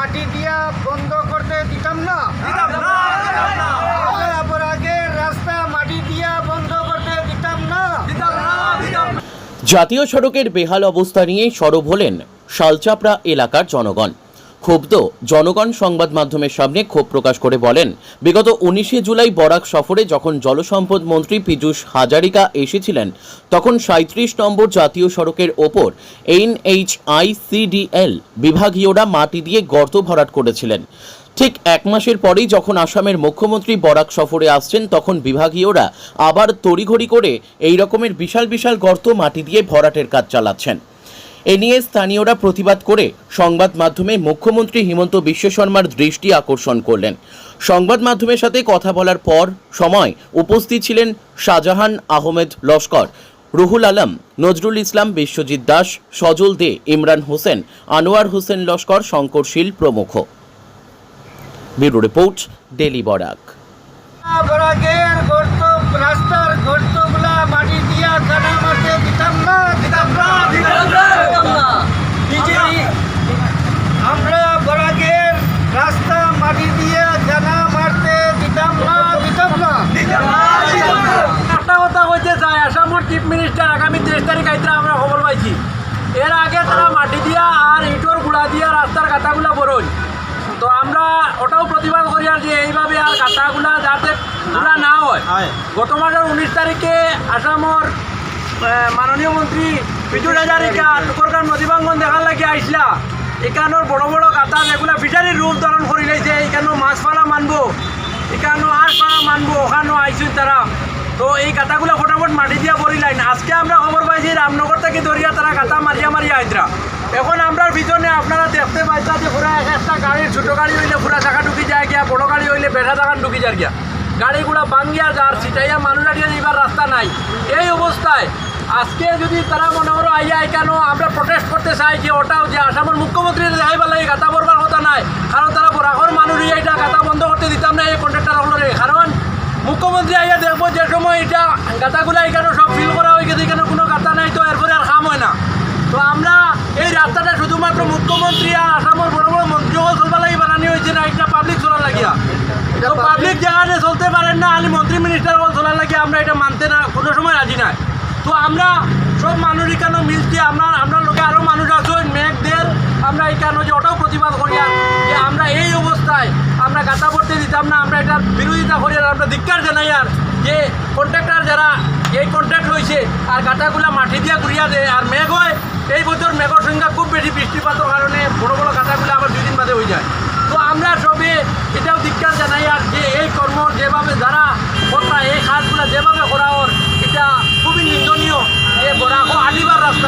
মাটি দিয়া বন্ধ করতে দিতাম না। রাস্তা মাটি দিয়া বন্ধ করতে দিতাম না। জাতীয় সড়কের বেহাল অবস্থা নিয়ে সরব হলেন শালচাপড়া এলাকার জনগণ। ক্ষুব্ধ জনগণ সংবাদ মাধ্যমের সামনে ক্ষোভ প্রকাশ করে বলেন, বিগত উনিশে জুলাই বরাক সফরে যখন জলসম্পদ মন্ত্রী পীযূষ হাজারিকা এসেছিলেন, তখন সাঁত্রিশ নম্বর জাতীয় সড়কের ওপর এন এইচ আই সিডিএল বিভাগীয়রা মাটি দিয়ে গর্ত ভরাট করেছিলেন। ঠিক এক মাসের পরেই যখন আসামের মুখ্যমন্ত্রী বরাক সফরে আসছেন, তখন বিভাগীয়রা আবার তড়িঘড়ি করে এই রকমের বিশাল বিশাল গর্ত মাটি দিয়ে ভরাটের কাজ চালাচ্ছেন। এ নিয়ে স্থানীয়রা প্রতিবাদ করে সংবাদ মাধ্যমে মুখ্যমন্ত্রী হিমন্ত বিশ্ব শর্মার দৃষ্টি আকর্ষণ করলেন। সংবাদ মাধ্যমের সাথে কথা বলার পর সময় উপস্থিত ছিলেন শাহজাহান আহমেদ লস্কর, রুহুল আলম, নজরুল ইসলাম, বিশ্বজিৎ দাস, সজল দে, ইমরান হোসেন, আনোয়ার হোসেন লস্কর, শঙ্কর শীল প্রমুখ। Bureau report, daily Barak. রাস্তার গর্তগুলা মাটি দিয়া কানা মারতে দিতাম না দিতাম না দিতাম না বিজেপি আমরা বরাগের রাস্তা মাটি দিয়া জানা মারতে দিতাম না দিতাম না একটা কথা হইতে চায় আসামের চিফ মিনিস্টার আগামী তেইশ তারিখ আইতে আমরা খবর পাইছি এর আগে তারা মাটি দিয়া আর ইটর গুড়া রাস্তার বরই তো আমরা ওটাও প্রতিবাদ করি আর যে এইভাবে আর কাঁটাগুলা যাতে গুড়া না হয়। গত মাসের উনিশ তারিখে আসামর মাননীয় মন্ত্রী বিজু হাজারিকা টুকরকার নদীবাঙ্গন দেখার লাগে আইসলা। এখানোর বড় বড় কাটা যেগুলা ফিশারির রূপ ধারণ করি লাইছে এখানো মাছ পালা মানবো এখানো আর পালা মানবো ওখানো আইসুন তারা। তো এই কাটাগুলো ফটাফট মাটি দিয়া পড়ি লাইন। আজকে আমরা খবর পাইছি রামনগর থেকে দরিয়া তারা কাটা মারিয়া মারিয়া আইতরা। এখন আমরা পিছনে আপনারা দেখতে পাইতা যে পুরা এক একটা গাড়ির ছোট গাড়ি হইলে পুরা চাকা ঢুকি যায় গিয়া, বড় গাড়ি হইলে বেঠা চাকা ঢুকি যায় গিয়া। গাড়িগুলো ভাঙ্গিয়া যার ছিটাইয়া মানুষ দাঁড়িয়ে যাইবার রাস্তা নাই। এই অবস্থায় আজকে যদি তারা মনে করো আইয়া কেন আমরা প্রটেস্ট করতে চাই যে ওটাও যে আসামের মুখ্যমন্ত্রী যাইবার লাগে গাতা করবার কথা নাই। কারণ তারা বরাকর মানুষ এইটা গাতা বন্ধ করতে দিতাম না, এই কন্ট্রাক্টার কারণ মুখ্যমন্ত্রী আইয়া দেখব যে সময় এটা গাতাগুলো এখানে সব ফিল করা হয়ে গেছে এখানে কোনো গাতা নাই তো এরপরে আর কাম হয় না তো আমরা এই রাস্তাটা শুধুমাত্র মুখ্যমন্ত্রী আর আসামের বড় বড় মন্ত্রীও চলবার লাগে বানানি হয়েছে না এটা পাবলিক চলার লাগিয়া তো পাবলিক জায়গাতে চলতে পারেন না আমি মন্ত্রী মিনিস্টার চলার লাগে আমরা এটা মানতে না কোনো সময় রাজি নাই। তো আমরা সব মানুষ এখানে মিলছি আমরা আমরা লোকে আরও মানুষ আছেন মেঘদের আমরা এখানে যে ওটাও প্রতিবাদ করি আর যে আমরা এই অবস্থায় আমরা গাতা পড়তে দিতাম না আমরা এটা বিরোধিতা করি আর আমরা ধিক্কার জানাই আর যে কন্ট্রাক্টর যারা এই কন্ট্রাক্ট হয়েছে আর গাতাগুলা মাটি দিয়া ঘুরিয়া দেয় আর মেঘ হয় এই বছর মেঘর সংখ্যা খুব বেশি বৃষ্টিপাতের কারণে বড় বড় গাতাগুলো আবার দুই দিন বাদে হয়ে যায়। তো আমরা করা আলিবার রাস্তা।